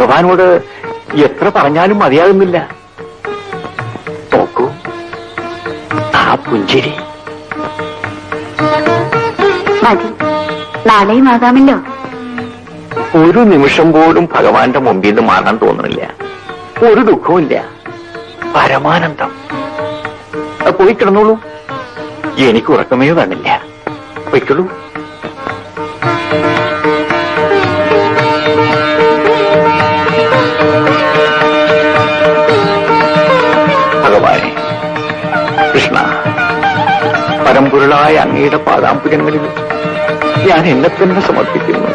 ഭഗവാനോട് എത്ര പറഞ്ഞാലും മതിയാകുന്നില്ല. നോക്കൂ ആ പുഞ്ചിരി. മതി. നാളെയും ആകാമല്ലോ. ഒരു നിമിഷം പോലും ഭഗവാന്റെ മുമ്പിൽ നിന്ന് മാറാൻ തോന്നുന്നില്ല ഒരു ദുഃഖവുമില്ല. പരമാനന്ദം. പോയി കിടന്നോളൂ. എനിക്ക് ഉറക്കമേ തന്നില്ല പൊയ്ക്കോളൂ. പരമ്പൊരുളായ അങ്ങയുടെ പാദാമ്പുരങ്ങളിൽ ഞാൻ എന്നെ തന്നെ സമർപ്പിക്കുന്നു.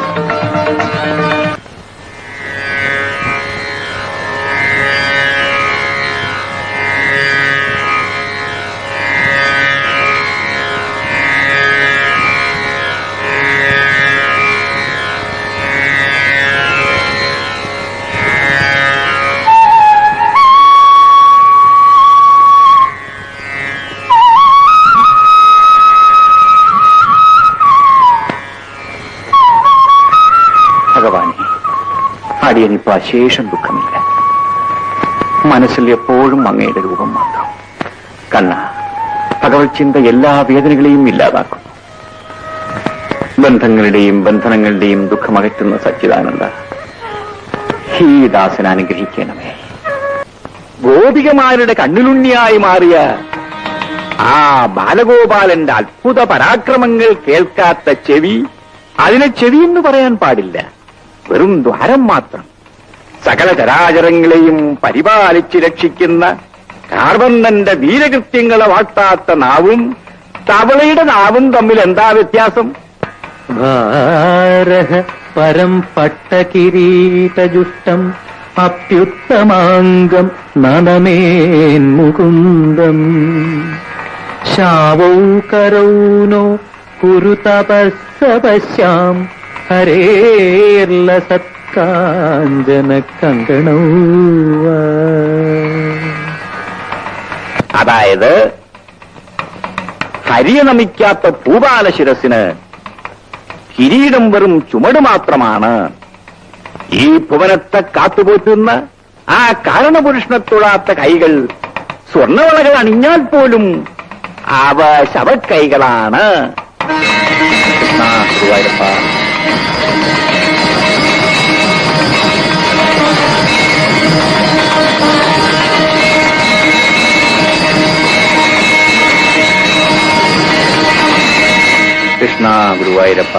അടിയനിപ്പോ അശേഷം ദുഃഖമില്ല. മനസ്സിൽ എപ്പോഴും അങ്ങയുടെ രൂപം മാത്രം. കണ്ണ ഭഗവത് ചിന്ത എല്ലാ വേദനകളെയും ഇല്ലാതാക്കുന്നു. ബന്ധങ്ങളുടെയും ബന്ധനങ്ങളുടെയും ദുഃഖമകറ്റുന്ന സച്ചിദാനന്ദ ഈ ദാസൻ അനുഗ്രഹിക്കണമേ. ഗോപികമാരുടെ കണ്ണിലുണ്ണിയായി മാറിയ ആ ബാലഗോപാലന്റെ അത്ഭുത പരാക്രമങ്ങൾ കേൾക്കാത്ത ചെവി അതിനെ ചെവി എന്ന് പറയാൻ പാടില്ല. വെറും ദ്വാരം മാത്രം. സകല ചരാചരങ്ങളെയും പരിപാലിച്ച് രക്ഷിക്കുന്ന കാർബന്ധന്റെ വീരകൃത്യങ്ങളെ വാട്ടാത്ത നാവും തവളയുടെ നാവും തമ്മിൽ എന്താ വ്യത്യാസം? പരം പട്ടകിരീടജുഷ്ടം അപ്യുത്തമാംഗം നനമേൻ മുകുന്ദം. ശാവൗ കരൗനോ കുരു തപസ്സപശ്യാം ഹരേർല സത്കാഞ്ചന കങ്കണൗ അതായത് ഹരിയെ നമിക്കാത്ത ഭൂപാല ശിരസിന് കിരീടം വെറും ചുമട് മാത്രമാണ് ഈ ഭുവനത്തെ കാത്തുപോറ്റുന്ന ആ കാരണപുരുഷനെ തൊഴാത്ത കൈകൾ സ്വർണവളകൾ അണിഞ്ഞാൽ പോലും അവ ശവക്കൈകളാണ് ആ ഗുരുവായൂരപ്പ. കൃഷ്ണ ഗുരുവായൂരപ്പ